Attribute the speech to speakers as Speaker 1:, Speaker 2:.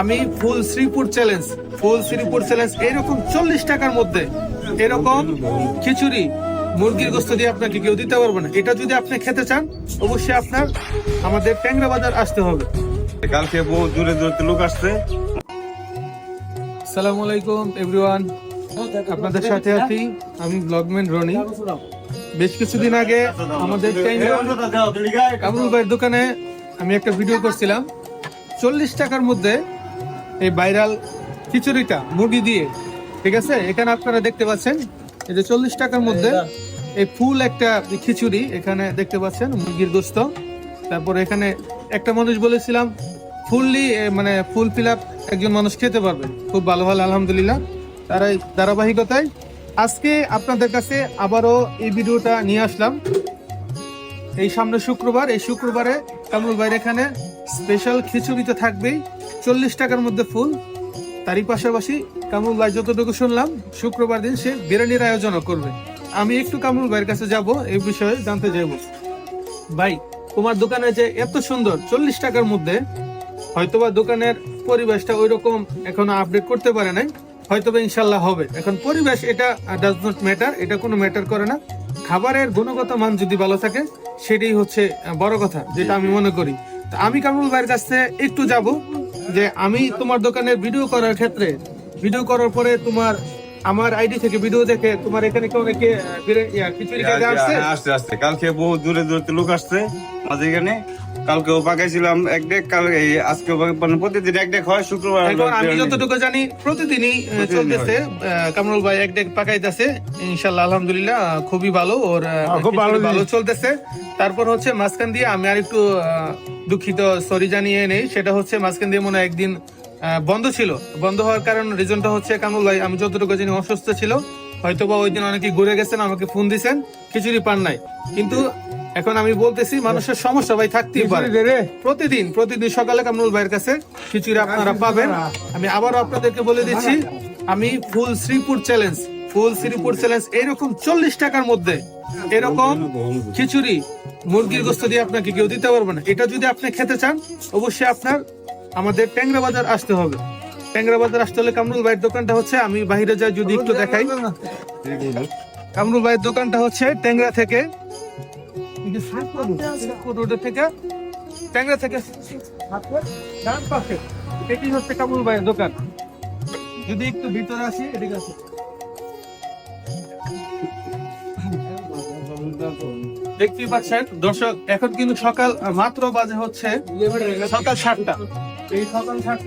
Speaker 1: আমি full Sripur challenge full Sripur challenge এরকম চল্লিশ টাকার মধ্যে এরকম খিচুড়ি মুরগির গোস্ত দিয়ে আপনাকে কেউ দিতে পারবে না। এটা যদি আপনি খেতে চান অবশ্যই আপনার আমাদের ট্যাংরা বাজার আসতে হবে।
Speaker 2: কালকে বহু দূরে দূরে লোক আসছে।
Speaker 1: সালামু আলাইকুম এভরিওয়ান আপনাদের সাথে আছি আমি ব্লগম্যান রনি। বেশ কিছুদিন আগে আমাদের কামরুল ভাইয়ের দোকানে আমি একটা ভিডিও করছিলাম। চল্লিশ টাকার মধ্যে এই ভাইরাল খিচুড়িটা মুরগি দিয়ে। ঠিক আছে? এখানে আপনারা দেখতে পাচ্ছেন এই যে চল্লিশ টাকার মধ্যে এই ফুল একটা খিচুড়ি এখানে দেখতে পাচ্ছেন মুরগির গোস্ত। তারপর এখানে একটা মানুষ বলেছিলাম ফুললি মানে ফুল ফিল আপ একজন মানুষ খেতে পারবে। খুব ভালো ভালো আলহামদুলিল্লাহ। তার এই ধারাবাহিকতায় আজকে আপনাদের কাছে আবারও এই ভিডিওটা নিয়ে আসলাম। এই সামনে শুক্রবার এই শুক্রবারে কামরুল ভাইয়ের এখানে স্পেশাল খিচুড়িতে থাকবেই। চল্লিশ টাকার মধ্যে ফুল। তারই পাশাপাশি কামরুল ভাই যতটুকু শুনলাম শুক্রবার দিন সে বিরিয়ানির আয়োজনও করবে। আমি একটু কামরুল ভাইয়ের কাছে যাব এই বিষয়ে জানতে চাইব। ভাই তোমার দোকানে যে এত সুন্দর চল্লিশ টাকার মধ্যে হয়তোবা দোকানের পরিবেশটা ওই রকম এখনও আপডেট করতে পারে নাই হয়তোবা ইনশাল্লাহ হবে। এখন পরিবেশ এটা ডাজ নট ম্যাটার এটা কোনো ম্যাটার করে না। খাবারের গুণগত মান যদি ভালো থাকে সেটাই হচ্ছে বড় কথা যেটা আমি মনে করি। তা আমি কামরুল ভাইয়ের কাছে একটু যাব যে আমি তোমার দোকানের ভিডিও করার ক্ষেত্রে ভিডিও করার পরে তোমার আমার আইডি থেকে ভিডিও দেখে তোমার এখানে কেউ নাকি আহ, বিরে- ইয়া, খিচুড়ি খাইতে আসছে?
Speaker 2: হ্যাঁ, আসছে আসছে। কালকে বহু দূরে দূরে লোক আসছে আমাদের এখানে। কালকেও পাকাইছিলাম এক ডেক কাল এই আজকে মানে প্রতিদিন এক ডেক হয় শুক্রবার
Speaker 1: এখন আমি যতটুকু জানি প্রতিদিনই চলতেছে কামরুল ভাই এক ডেক পাকাইতেছে। ইনশাল্লাহ আলহামদুলিল্লাহ খুবই ভালো ওর
Speaker 2: খুব ভালো
Speaker 1: ভালো চলতেছে। তারপর হচ্ছে মাঝখান দিয়ে আমি আর একটু দুঃখিত সরি জানিয়ে নেই। সেটা হচ্ছে মাঝখান দিয়ে মনে হয় একদিন বন্ধ ছিল। বন্ধ হওয়ার কারণ রিজনটা হচ্ছে কামরুল ভাই আমি যতটুকু জানি অসুস্থ ছিল। হয়তোবা ওই দিন অনেকে ঘুরে গেছেন আমাকে ফোন দিছেন খিচুড়ি পান নাই। কিন্তু এখন আমি বলতেছি মানুষের সমস্যা ভাই থাকতেই পারে। প্রতিদিন প্রতিদিন সকালে কামরুল ভাইয়ের কাছে খিচুড়ি আপনারা পাবেন। আমি আবারও আপনাদেরকে বলে দিচ্ছি আমি full Sripur challenge full Sripur challenge এরকম চল্লিশ টাকার মধ্যে এরকম খিচুড়ি মুরগির গোস্ত দিয়ে আপনাকে কেউ দিতে পারবে না। এটা যদি আপনি খেতে চান অবশ্যই আপনার আমাদের ট্যাংরা বাজার আসতে হবে। ট্যাংরা বাজার আসতে হলে কামরুল ভাইয়ের দোকানটা হচ্ছে, আমি বাইরে যাই, যদি একটু দেখাই। কামরুল ভাইয়ের দোকানটা হচ্ছে ট্যাংরা থেকে। রোডের থেকে ট্যাংরা থেকে ডান পাশে। এটি হচ্ছে কামরুল ভাইয়ের দোকান। যদি একটু ভিতরে আসি, এদিকে আসি। দেখতেই পাচ্ছেন, দর্শক, এখন কিন্তু সকাল, মাত্র বাজে হচ্ছে সকাল সাতটা। এই সকাল সাতটা